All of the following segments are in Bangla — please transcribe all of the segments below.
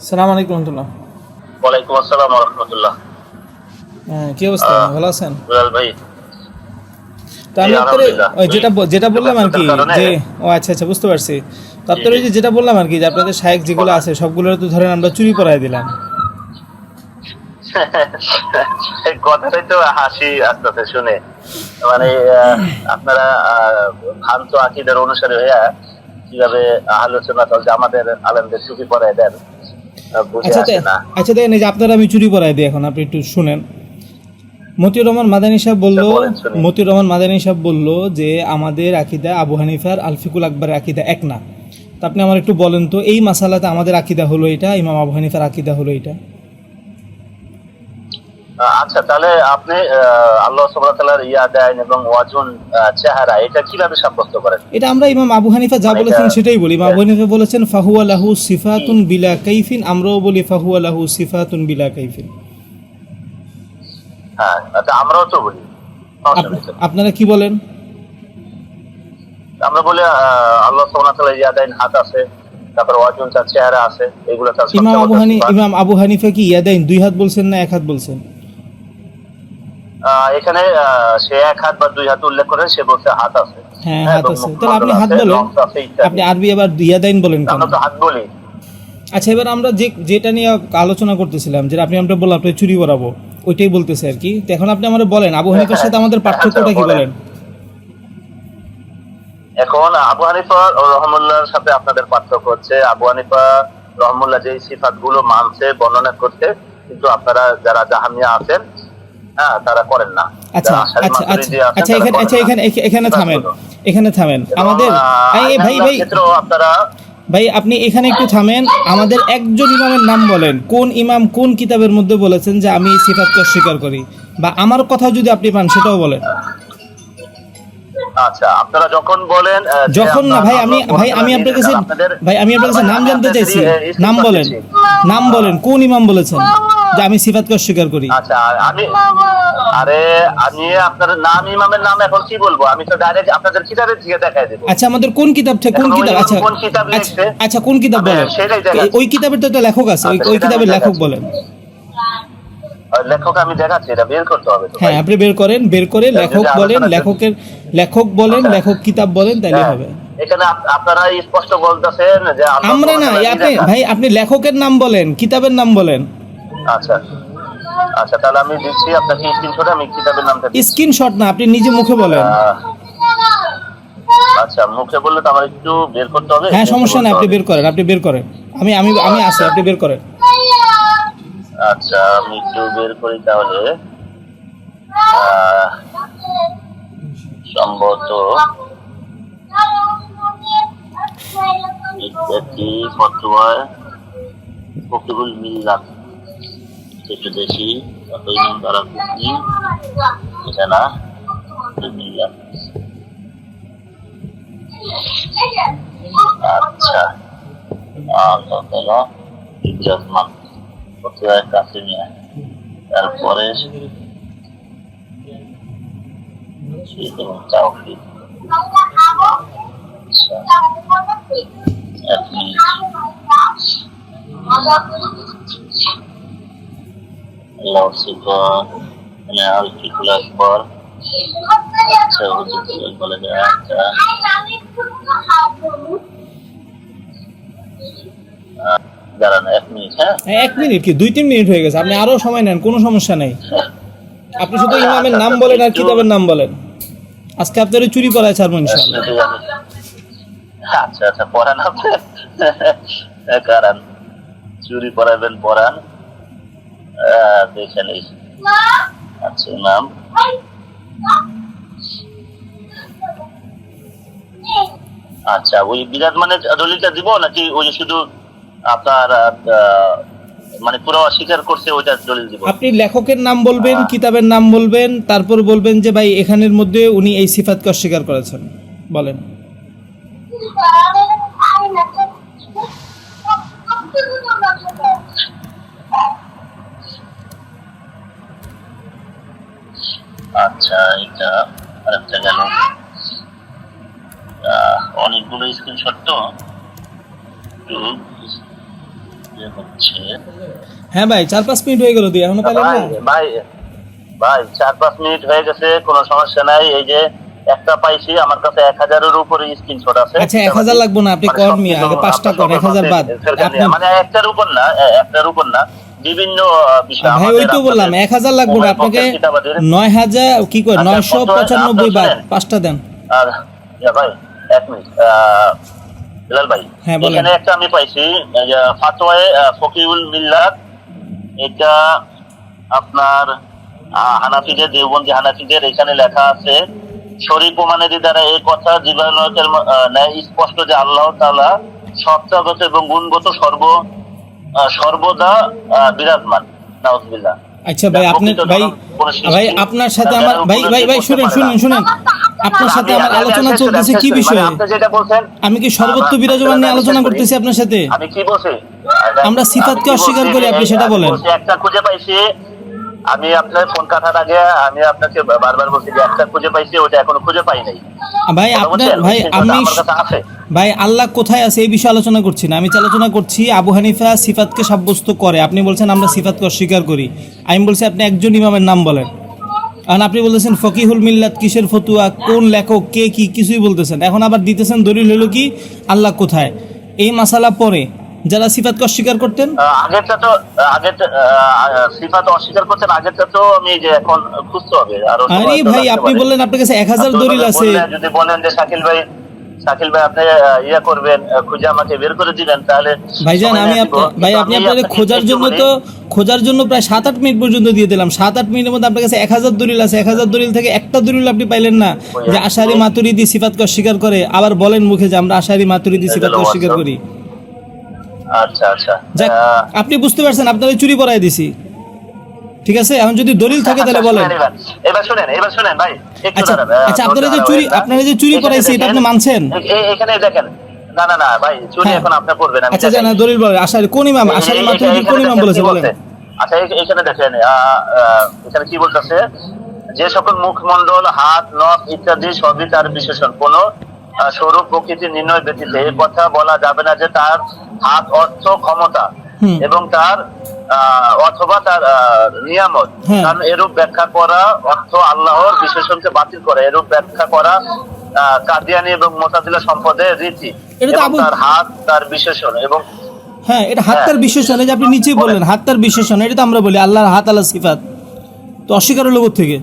সালাম আলাইকুম রহমতুল্লাহ। ওয়ালাইকুম আসসালাম রহমতুল্লাহ। হ্যাঁ, কি অবস্থা? ভালো আছেন? ভাই। তো আমি আপনার যেটা যেটা বললাম আর কি যে ও আচ্ছা আচ্ছা বুঝতে পারছি। তো আপনার ওই যে যেটা বললাম আর কি যে আপনাদের শায়েক যেগুলো আছে সবগুলো তো ধরেন আমরা চুরি করাই দিলাম। এই কথাটাই তো হাসি আসতেছে শুনে। মানে আপনারা ভ্রান্ত আকিদের অনুসারী হইয়া কীভাবে আলোচনা চলছে আমাদের আলেমদের চুপি পড়ায় দেন? আচ্ছা আচ্ছা দেখেন এই যে আপনারা আমি চুরি পড়াই দিই এখন আপনি একটু শুনেন। মতিউর রহমান মাদানী সাহেব বলল আচ্ছা, মতিউর রহমান মাদানী সাহেব বলল যে আমাদের আকিদা আবু হানিফার আলফিকুল আকবরের আকিদা এক না। তা আপনি আমার একটু বলেন তো এই মাসালাতে আমাদের আকিদা হলো এটা ইমাম আবু হানিফার আকিদা হলো এটা? আচ্ছা তাহলে আপনি আল্লাহ সুবহানাহু তাআলার ইয়া দেন এবং ওয়াজুন চেহারা এটা কীভাবে সাব্যস্ত করেন? এটা আমরা ইমাম আবু হানিফা যা বলেছেন সেটাই বলি। ইমাম আবু হানিফা বলেছেন ফাহুয়া লাহু সিফাতুন বিলা কাইফিন আমরাও বলি ফাহুয়া লাহু সিফাতুন বিলা কাইফিন হ্যাঁ আচ্ছা আমরাও তো বলি। আপনারা কি বলেন? আমরা বলি আল্লাহ সুবহানাহু ইয়া দেন হাত আছে তারপর ওয়াজুন তার চেহারা আছে এগুলো তার ইমাম আবু বড় ইমাম আবু হানিফা কি ইয়াদাইন দুই হাত বলছেন না এক হাত বলছেন? এখানে সে এক হাত বা দুই হাত উল্লেখ করে সে বলছে হাত আছে। হ্যাঁ হ্যাঁ, হাত আছে। তাহলে আপনি হাত বলেন। আপনি আরবি আবার ইয়াদাইন বলেন কেন? আমরা তো হাত বলি। আচ্ছা এবার আমরা যে যেটা নিয়ে আলোচনা করতেছিলাম যেটা আপনি আমরা বললাম আপনি চুরি করাবো ওইটাই বলতেছে আর কি। এখন আপনি আমাদের বলেন আবু হানিফার সাথে আমাদের পার্থক্যটা কি আচ্ছা, বলেন। বলেন? এখন আবু হানিফা ও রহমুল্লাহর সাথে আপনাদের পার্থক্য হচ্ছে আবু হানিফা রহমুল্লাহ যে সিফাতগুলো মানছে বর্ণনা করতে কিন্তু আপনারা যারা জাহামিয়া আছেন হ্যাঁ তারা করেন না। আচ্ছা আচ্ছা আচ্ছা মাতুরিদি আছেন, আচ্ছা তারা এখানে আচ্ছা এখানে এখানে থামেন। এখানে থামেন। আমাদের আহ, এই, এই, ভাই ভাই আপনারা ভাই আপনি এখানে একটু থামেন। আমাদের একজন ইমামের নাম বলেন। কোন ইমাম কোন কিতাবের মধ্যে বলেছেন যে আমি এই সিফাতকে অস্বীকার করি? বা আমার কথা যদি আপনি পান সেটাও বলেন। আচ্ছা আপনারা যখন বলেন যখন না ভাই আমি ভাই আমি আপনার কাছে ভাই আমি আপনার কাছে নাম জানতে চাইছি। নাম বলেন। নাম বলেন। কোন ইমাম বলেছেন? যে আমি সিফাতকে অস্বীকার করি। আচ্ছা আমি আরে আমি আপনার নাম ইমামের নাম এখন কি বলব? আমি তো ডাইরেক্ট আপনাদের কিতাবের থেকে দেখাই দেবো। আচ্ছা আমাদের কোন কিতাব থেকে কোন কিতাব আচ্ছা কোন কিতাব আচ্ছা লিখছে? আচ্ছা কোন কিতাব বলেন? ওই কিতাবের তো একটা লেখক আছে ওই আচ্ছা, কিতাবের লেখক বলেন। লেখক আমি দেখাচ্ছি এটা বের করতে হবে হ্যাঁ আপনি বের করেন বের করে লেখক বলেন লেখকের লেখক বলেন আচ্ছা। লেখক কিতাব বলেন তাইলে হ্যাঁ, হবে। এখানে আপনারা স্পষ্ট বলতেছেন যে আমরা না আপনি ভাই আপনি লেখকের নাম বলেন কিতাবের নাম বলেন। আচ্ছা। আচ্ছা তাহলে আমি দিচ্ছি আপনাকে স্ক্রিনশট আমি কিতাবের নামটা। স্ক্রিনশট না আপনি নিজে মুখে বলেন। আচ্ছা মুখে বললে তো আমার একটু বের করতে হবে? হ্যাঁ সমস্যা নেই আপনি বের করেন আপনি বের করেন। আমি আমি আমি আছি আপনি বের করেন। আচ্ছা আমি একটু বের করি তাহলে। সম্ভবত ইত্যাদি ফতোয়ায় ফকিরুল মিল্লাত। একটু দেখি কত ইমাম দ্বারা কুকি এটা না ফকিরুল মিল্লাত আচ্ছা আল্লাহ তাআলা ইজ্জতমান ফতোয়ায় কাসিমিয়া তারপরে শরীক এবং তাওহীদ আচ্ছা এক মিনিট আল্লাহ মানে আকবর আচ্ছা হুজুর বলে দেয়া আচ্ছা। আহ, দাঁড়ান এক মিনিট হ্যাঁ? হ্যাঁ, এক মিনিট কি? দুই তিন মিনিট হয়ে গেছে। আপনি আরও সময় নেন কোনো সমস্যা নেই। আপনি শুধু ইমামের নাম বলেন আর কিতাবের নাম বলেন। আজকে আপনার চুরি করায় ছাড়বো ইনশাল্লাহ আচ্ছা আচ্ছা পড়ান আপনি। কারণ চুরি পড়াবেন পড়ান। দেখে নেই আচ্ছা নাম আচ্ছা ওই বিরাট মানে দলিলটা দিব নাকি ওই শুধু আপনার আহ, মানে পুরো অস্বীকার করছে ওইটা দলিল দিব আপনি লেখকের নাম বলবেন হ্যাঁ। কিতাবের নাম বলবেন তারপর বলবেন যে ভাই এখানের মধ্যে উনি এই সিফাতকে অস্বীকার করেছেন বলেন আচ্ছা এটা আরেকটা গেল। অনেকগুলো স্ক্রিনশট তো? হচ্ছে। হ্যাঁ ভাই চার পাঁচ মিনিট হয়ে গেল দিয়ে এখনও ভাই না? ভাই ভাই চার পাঁচ মিনিট হয়ে গেছে কোনো সমস্যা নাই। এই যে একটা পাইছি আমার কাছে এক হাজারের উপরে স্ক্রিনশট আছে। আচ্ছা, 1000 লাগবে না, আপনি মানে কর মিয়া, আগে পাঁচটা কর, আপনার 1000 বাদ। মানে একটার উপর না একটার উপর না। বিভিন্ন বিষয় ভাই ওই তো বললাম এক হাজার লাগবে না আপনাকে নয় হাজার কি করে আচ্ছা, নয়শো পঁচানব্বই শুনেন। পাঁচটা দেন। আর ভাই এক মিনিট বিলাল ভাই হ্যাঁ, এখানে একটা আমি পাইছি ফাতোয়ায়ে ফকিউল মিল্লাত এটা আপনার হানাফিদের দেওবন্দি হানাফিদের এখানে লেখা আছে শরীর প্রমাণের দ্বারা এই কথা জীবাণুকের ন্যায় স্পষ্ট যে আল্লাহ তাআলা সত্তাগত এবং গুণগত সর্ব সর্বদা বিরাজমান। নাউজুবিল্লাহ। আচ্ছা ভাই আপনি ভাই ভাই আপনার সাথে আমার ভাই ভাই ভাই শুনুন শুনেন শুনুন। আপনার সাথে আমার আমি- আমি- আলোচনা চলতেছে কি বিষয়ে? আপনি যেটা বলছেন আমি কি সর্বত্র বিরাজমান নিয়ে আলোচনা করতেছি আপনার সাথে? আমি কি বলছি? আমরা আমি সিফাতকে অস্বীকার করি, আপনি সেটা বলেন। একটা খুঁজে পাইছি আমি আপনার ফোন কাটার আগে আমি আপনাকে বারবার বলছি যে একটা খুঁজে পাইছি ওটা এখনও খুঁজে পাই নাই। ভাই আপনার ভাই আমি ভাই আল্লাহ কোথায় আছে এই বিষয়ে আলোচনা করছি না। আমি আলোচনা করছি আবু হানিফা সিফাতকে সাব্যস্ত করে। আপনি বলছেন আমরা সিফাতকে অস্বীকার করি। আমি বলছি আপনি একজন ইমামের নাম বলেন। কারণ আপনি বলতেছেন ফকিহুল মিল্লাত কিসের ফতুয়া কোন লেখক কে কি কিছুই বলতেছেন এখন আবার দিতেছেন দলিল হলো কি আল্লাহ কোথায়? এই মাসালা পরে যারা সিফাতকে অস্বীকার করতেন? আগেরটা তো আগেরটা সিফাত অস্বীকার করছেন আগেরটা তো আমি যে এখন খুঁজতে হবে। আরও আরে ভাই আপনি বললেন আপনার কাছে এক হাজার দলিল আছে। যদি বলেন যে শাকিল ভাই শাকিল ভাই আপনি ইয়ে করবেন খুঁজে আমাকে বের করে দিবেন তাহলে ভাইজান আমি ভাই আপনি আপনাকে খোঁজার জন্য তো খোঁজার জন্য প্রায় সাত আট মিনিট পর্যন্ত দিয়ে দিলাম। সাত আট মিনিটের মধ্যে আপনার কাছে এক হাজার দলিল আছে। এক হাজার দলিল থেকে একটা দলিল আপনি পাইলেন না যে আশারি মাতুরিদি সিফাতকে অস্বীকার করে আবার বলেন মুখে যে আমরা আশারি মাতুরিদি সিফাতকে অস্বীকার করি। আচ্ছা আচ্ছা। যাক আপনি বুঝতে পারছেন আপনাদের চুরি পড়াই দিছি। ঠিক আছে? এখন যদি দলিল থাকে তাহলে আচ্ছা, বলেন এবার। শুনেন এবার শুনেন ভাই আচ্ছা, আচ্ছা, আপনারা যে চুরি- আপনারা যে চুরি করাইছে, এটা দেখেন, আপনি মানছেন? এখানে দেখেন না না না ভাই চুরি হ্যাঁ। এখন আপনি করবেন আমি আচ্ছা জানা দলিল বলেন আশারি কোন ইমাম এই- মাতুরিদি এখানে কোন ইমাম বলেছে বলেন। আচ্ছা এখানে দেখেন এখানে কি বলতেছে? যে সকল মুখমণ্ডল হাত নখ ইত্যাদি সবই তার বিশেষণ কোন স্বরূপ প্রকৃতি নির্ণয় ব্যতীত। এই কথা বলা যাবে না যে তার হাত অর্থ ক্ষমতা এবং তার অথবা তার নিয়ামত। হ্যাঁ। কারণ এরূপ ব্যাখ্যা করা অর্থ আল্লাহর বিশেষণকে বাতিল করে। এরূপ ব্যাখ্যা করা কাদিয়ানি এবং মোতাদিলা সম্পদের রীতি তার হাত তার বিশেষণ এবং হ্যাঁ এটা হাত্তার বিশেষণ এই যে আপনি নিচেই বললেন হাত্তার বিশেষণ এটা তো আমরা বলি আল্লাহর হাত আল্লাহ সিফাত। তো অস্বীকার হলো থেকে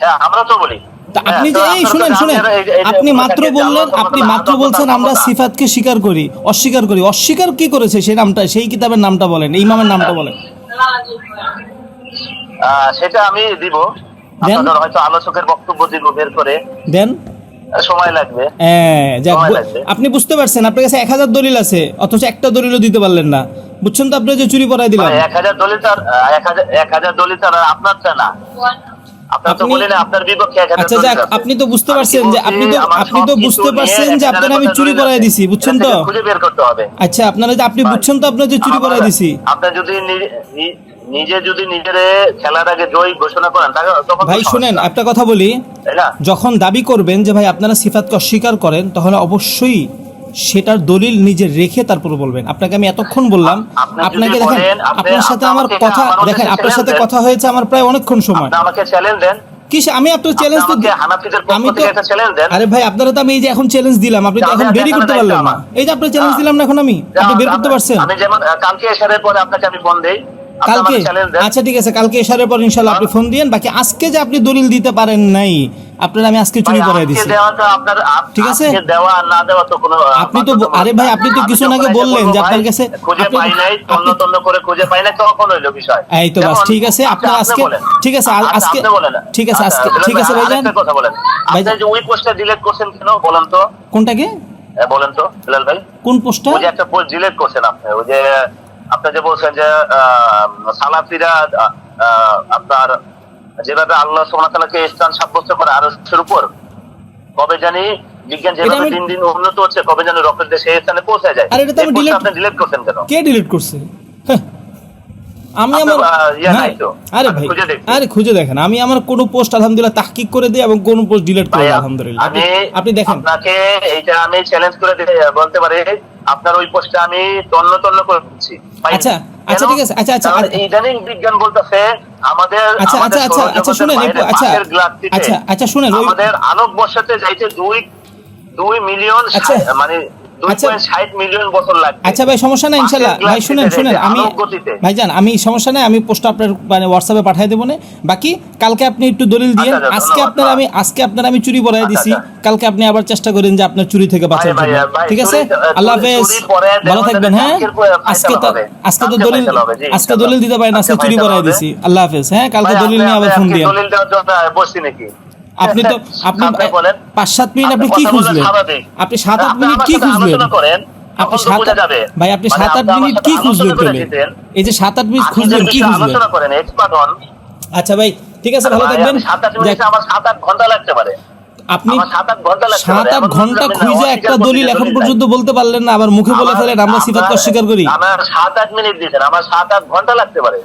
হ্যাঁ আমরা তো বলি। আপনি যে হ্যাঁ, এই শুনেন শুনেন। আপনি মাত্র বললেন আপনি মাত্র বলছেন আমরা সিফাতকে স্বীকার করি অস্বীকার করি। অস্বীকার কি করেছে? সেই নামটা সেই কিতাবের নামটা বলেন ইমামের নামটা বলেন। সেটা আমি দিব। আপনাদের হয়তো আলোচকের বক্তব্য দিব বের করে। দেন। সময় লাগবে। হ্যাঁ। আপনি বুঝতে পারছেন আপনার কাছে এক হাজার দলিল আছে অথচ একটা দলিলও দিতে পারলেন না। বুঝছেন তো আপনি যে চুরি পড়াই দিলাম। মানে এক হাজার দলিল তার এক হাজার এক হাজার দলিল তার আপনার না। আচ্ছা যাক আপনি তো বুঝতে পারছেন যে আপনি তো আপনি তো বুঝতে পারছেন যে আপনার আমি চুরি করাই দিছি বুঝছেন তো? খুঁজে বের করতে হবে। আচ্ছা আপনারা যে আপনি বুঝছেন তো আপনার যে চুরি করাই দিছি? আপনি যদি নিজে যদি নিজের খেলার আগে জয়ী ঘোষণা করেন ভাই শুনেন একটা কথা বলি। যখন দাবি করবেন যে ভাই আপনারা সিফাতকে অস্বীকার করেন তাহলে অবশ্যই সেটার দলিল নিজে রেখে তারপর বলবেন। আপনাকে আমি এতক্ষণ বললাম আপনাকে দেখেন আপনার সাথে আমার কথা দেখেন আপনার সাথে কথা হয়েছে আমার প্রায় অনেকক্ষণ সময়। আপনি আমাকে চ্যালেঞ্জ দেন। কি আমি আপনার চ্যালেঞ্জ তো আমাকে হানাফিদের পক্ষ আমি তো থেকে একটা challenge দেন। আরে ভাই আপনারা তো আমি এই যে এখন চ্যালেঞ্জ দিলাম আপনি তো এখন এখানে করতে পারলেন না। এই যে আপনার চ্যালেঞ্জ। দিলাম না এখন আমি আপনি বের করতে পারছেন। আমি যেমন কালকে এসারের পরে আপনাকে আমি ফোন দেই। কালকে? আচ্ছা ঠিক আছে কালকে এসারের পর ইনশাল্লাহ আপনি ফোন দিয়েন। বাকি আজকে যে আপনি দলিল দিতে পারেন নাই আপনার আমি আজকে চুরি করাই দিছি। ঠিক আছে? আপনি তো আরে ভাই, আপনি তো যখন আগে বললেন যে আপনার কাছে করে এই তো বাস ঠিক আছে আপনার আজকে ঠিক আছে আজকে ঠিক আছে আজকে ঠিক আছে ভাইজান। ভাইজান। যে ওই পোস্টটা ডিলিট করছেন কেন বলেন তো। কোনটাকে? বলেন তো বিলাল ভাই। কোন পোস্টটা? ওই যে একটা পোস্ট ডিলিট করছেন আপনি ওই যে আপনি যে বলছেন যে সালাফিরা আপনার যেভাবে আল্লাহ সোনাতালাকে স্থান সাব্যস্ত করে আরশের উপর কবে জানি বিজ্ঞান যেভাবে দিন দিন উন্নত হচ্ছে কবে জানি রকেট সেই স্থানে পৌঁছে যায়। আরে এটা তো আপনি ডিলিট করছেন কেন? কে ডিলিট করছে? হ্যাঁ। আমি আমার হ্যাঁ? আরে ভাই খুঁজে আরে খুঁজে দেখেন। আমি আমার কোনো পোস্ট আলহামদুলিল্লাহ তাহকিক করে দিই এবং কোন পোস্ট ডিলিট করে আলহামদুলিল্লাহ। আপনি- দেখেন। আপনাকে এইটা আমি চ্যালেঞ্জ করে বলতে পারি আপনার ওই পোস্টে আমি তন্ন তন্ন করে দিচ্ছি। আচ্ছা, আচ্ছা, ঠিক আছে, আচ্ছা, আচ্ছা, আচ্ছা। ইদানিং বিজ্ঞান বলতেছে আমাদের আচ্ছা আচ্ছা আচ্ছা আচ্ছা শুনেন একটু আচ্ছা আচ্ছা আচ্ছা শুনেন আমাদের আলোক বর্ষাতে যাইতে দুই দুই মিলিয়ন আচ্ছা। মানে আচ্ছা। আচ্ছা ভাই সমস্যা নাই ইনশাল্লাহ। ভাই শুনেন শুনেন আমি ভাইজান আমি সমস্যা নাই আমি পোস্ট আপনার মানে হোয়াটসঅ্যাপে পাঠিয়ে দেবো না। বাকি কালকে আপনি একটু দলিল দিয়ে আচ্ছা, আচ্ছা, আজকে আপনার আমি আজকে আপনার আমি চুরি আচ্ছা, দিছি। কালকে আপনি আবার চেষ্টা করেন যে আপনার চুরি থেকে বাঁচার জন্য। ঠিক আছে? আল্লাহ হাফেজ। ভালো থাকবেন হ্যাঁ? আজকে তো আজকে তো দলিল আজকে দলিল দিতে পারেন আজকে চুরি পরাই দিছি। আল্লাহ হাফেজ। হ্যাঁ কালকে দলিল নিয়ে আবার ফোন দিয়ে। দলিল দেওয়ার জন্য বসছি নাকি? আপনি তো আপনি বলেন পাঁচ সাত মিনিট আপনি কি স্বাভাবিক। আপনি সাত আট মিনিট কি সাথে খুঁজলেন আপনি সাত ভাই আপনি মানে সাত আট মিনিট কি দিতেন। এই যে সাত আট মিনিট যদি কি হন আচ্ছা ভাই ঠিক আছে ভালো থাকবেন আমার সাত আট ঘণ্টা লাগতে পারে আপনি সাত আট ঘণ্টা লাগতে সাত আট ঘণ্টা খুঁজে একটা দলিল এখন পর্যন্ত বলতে পারলেন না আবার মুখে বলে ফেলেন আমরা সিফাত অস্বীকার করি আমার সাত আট মিনিট দিয়েছেন আমার সাত আট ঘণ্টা লাগতে পারে